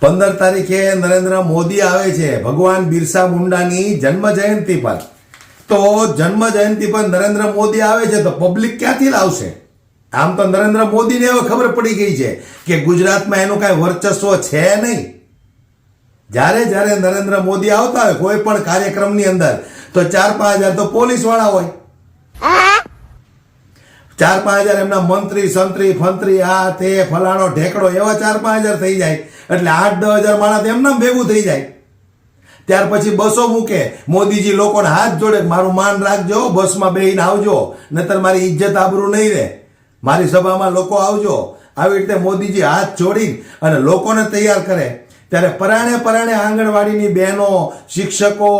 પંદર તારીખે નરેન્દ્ર મોદી આવે છે. ભગવાન બિરસા મુંડાની જન્મ જયંતિ પર. તો જન્મ જયંતિ પર નરેન્દ્ર મોદી આવે છે તો પબ્લિક ક્યાંથી લાવશે? આમ તો નરેન્દ્ર મોદીને હવે ખબર પડી ગઈ છે કે ગુજરાતમાં એનું કાંઈ વર્ચસ્વ છે નહીં. જ્યારે જ્યારે નરેન્દ્ર મોદી આવતા હોય, કોઈ પણ કાર્યક્રમની અંદર, તો ચાર પાંચ હજાર તો પોલીસવાળા હોય. ચાર પાંચ હજાર એમના મંત્રી, સંત્રી, ફંત્રી, આ તે ફલાણો ઢેકડો, એવા ચાર પાંચ હજાર થઈ જાય. એટલે આઠ દસ હજાર માણસ એમને ભેગું થઈ જાય. ત્યાર પછી બસો મૂકે. મોદીજી લોકોને હાથ જોડે મારું માન રાખજો, બસમાં બેહીને આવજો નતર મારી ઇજ્જત આબરૂ નહીં રહે. મારી સભામાં લોકો આવજો. આવી રીતે મોદીજી હાથ જોડી અને લોકોને તૈયાર કરે. ત્યારે પરાણે પરાણે આંગણવાડીની બહેનો, શિક્ષકો,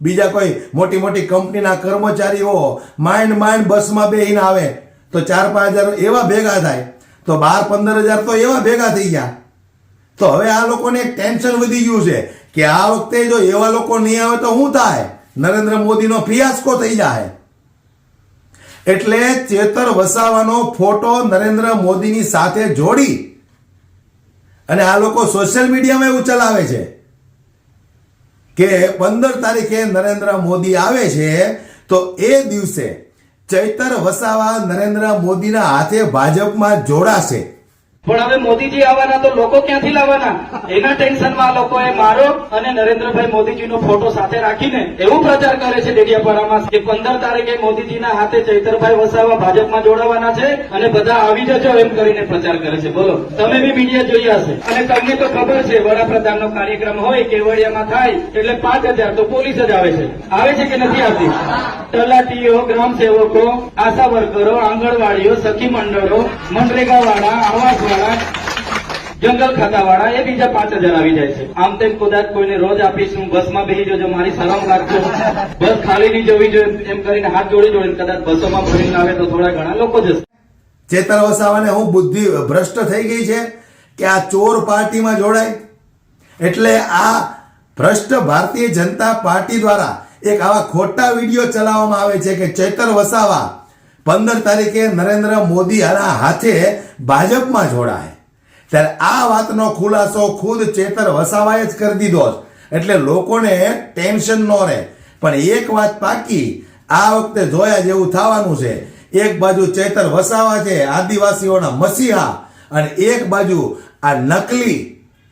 બીજા કોઈ મોટી મોટી કંપનીના કર્મચારીઓ માંડ માંડ બસમાં બેહીને આવે. તો ચાર પાંચ હજાર એવા ભેગા થાય. તો બાર પંદર હજાર તો એવા ભેગા થઈ ગયા. તો હવે આ લોકોને એક ટેન્શન વધી ગયું છે કે આ વખતે જો એવા લોકો નહીં આવે તો શું થાય? નરેન્દ્ર મોદીનો ફિયાસ્કો થઈ જાય. એટલે ચેતર વસાવાનો ફોટો નરેન્દ્ર મોદીની સાથે જોડી અને આ લોકો સોશિયલ મીડિયામાં એવું ચલાવે છે કે પંદર તારીખે નરેન્દ્ર મોદી આવે છે તો એ દિવસે ચૈતર વસાવા નરેન્દ્ર મોદીના હાથે ભાજપમાં જોડાશે. પણ હવે મોદીજી આવવાના તો લોકો ક્યાંથી લાવવાના? એના ટેન્શનમાં આ લોકોએ મારો અને નરેન્દ્રભાઈ મોદીજીનો ફોટો સાથે રાખીને એવું પ્રચાર કરે છે ડેડિયાપાડામાં કે પંદર તારીખે મોદીજીના હાથે ચૈતરભાઈ વસાવા ભાજપમાં જોડાવાના છે અને બધા આવી જજો એમ કરીને પ્રચાર કરે છે. બોલો, તમે બી મીડિયા જોયા હશે. અને તમને તો ખબર છે, વડાપ્રધાનનો કાર્યક્રમ હોય, કેવડિયામાં થાય, એટલે પાંચ હજાર તો પોલીસ જ આવે છે. આવે છે કે નથી આવતી? તલાટીઓ ગ્રામ સેવકો આશા વર્કરો, આંગણવાડીઓ, સખી મંડળો મનરેગા વાળા આવાસ વાળા જંગલ ખાતા વાળા એ બીજા પાંચ હજાર આવી જાય છે. આમ તેમ કદાચ કોઈને રોજ આપીશું, બસમાં બેસી જજો, મારી સલામ રાખજો. બસ ખાલી નહીં જવી જોઈએ, એમ કરીને હાથ જોડી જોડીને કદાચ બસોમાં ભરીને આવે તો થોડા ઘણા લોકો જશે. ચેતન વસાવાને હું બુદ્ધિ ભ્રષ્ટ થઈ ગઈ છે કે આ ચોર પાર્ટીમાં જોડાય. એટલે આ ભ્રષ્ટ ભારતીય જનતા પાર્ટી દ્વારા એક આવા ખોટા વીડિયો ચલાવવામાં આવે છે કે ચેતર વસાવા પંદર તારીખે નરેન્દ્ર મોદી આના હાથે ભાજપમાં જોડાય. ત્યારે આ વાતનો ખુલાસો ખુદ ચેતર વસાવાએ જ કરી દીધો એટલે લોકોને ટેન્શન ન રહે. પણ એક વાત પાકી, આ વખતે જોયા જેવું થવાનું છે. એક બાજુ ચેતર વસાવા છે આદિવાસીઓના મસીહા અને એક બાજુ આ નકલી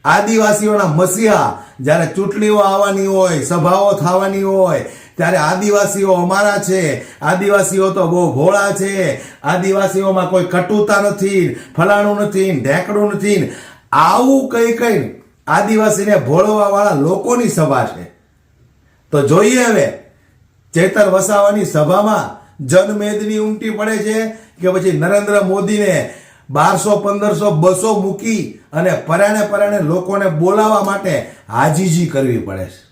આદિવાસીઓના મસીહા. જ્યારે ચૂંટણીઓ આવવાની હોય, સભાઓ થવાની હોય ત્યારે આદિવાસીઓ અમારા છે. આદિવાસીઓ તો બહુ ભોળા છે. આદિવાસીઓમાં કોઈ કટુતા નથી, ફલાણું નથી, ઢેકડું નથી. આવું કઈ કઈ આદિવાસીને ભોળવા વાળા લોકોની સભા છે. તો જોઈએ હવે, ચેતર વસાવાની સભામાં જનમેદની ઉમટી પડે છે કે પછી નરેન્દ્ર મોદીને બારસો, પંદરસો, બસો મૂકી અને પરાણે પરાણે લોકોને બોલાવવા માટે હાજીજી કરવી પડે છે.